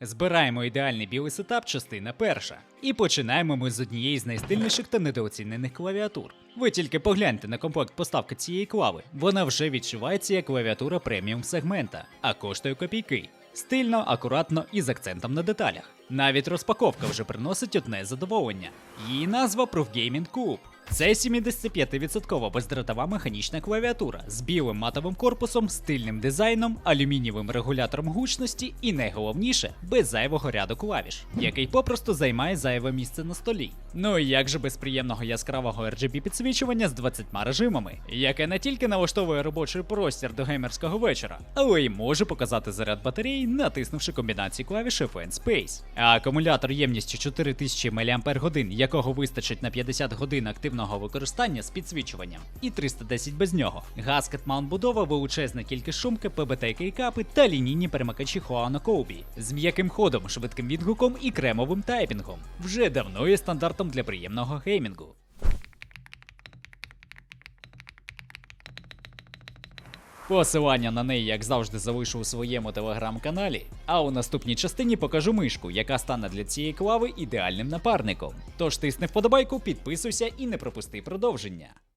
Збираємо ідеальний білий сетап, частина перша. І починаємо ми з однієї з найстильніших та недооцінених клавіатур. Ви тільки погляньте на комплект поставки цієї клави. Вона вже відчувається як клавіатура преміум сегмента, а коштує копійки. Стильно, акуратно і з акцентом на деталях. Навіть розпаковка вже приносить одне задоволення. Її назва Proof Gaming Cube. Це 75% бездротова механічна клавіатура з білим матовим корпусом, стильним дизайном, алюмінієвим регулятором гучності і найголовніше без зайвого ряду клавіш, який попросту займає зайве місце на столі. Ну і як же без приємного яскравого RGB підсвічування з 20 режимами, яке не тільки налаштовує робочий простір до геймерського вечора, але й може показати заряд батареї, натиснувши комбінацію клавіші Fan Space. А акумулятор ємністю 4000 мАч, якого вистачить на 50 годин активного використання з підсвічуванням, і 310 без нього. Гаскет маунтбудова, величезна кількість шумки, ПБТ кейкапи та лінійні перемикачі Хуано Коубі з м'яким ходом, швидким відгуком і кремовим тайпінгом. Вже давно є стандартом для приємного геймінгу. Посилання на неї, як завжди, залишу у своєму телеграм-каналі. А у наступній частині покажу мишку, яка стане для цієї клави ідеальним напарником. Тож тисни вподобайку, підписуйся і не пропусти продовження.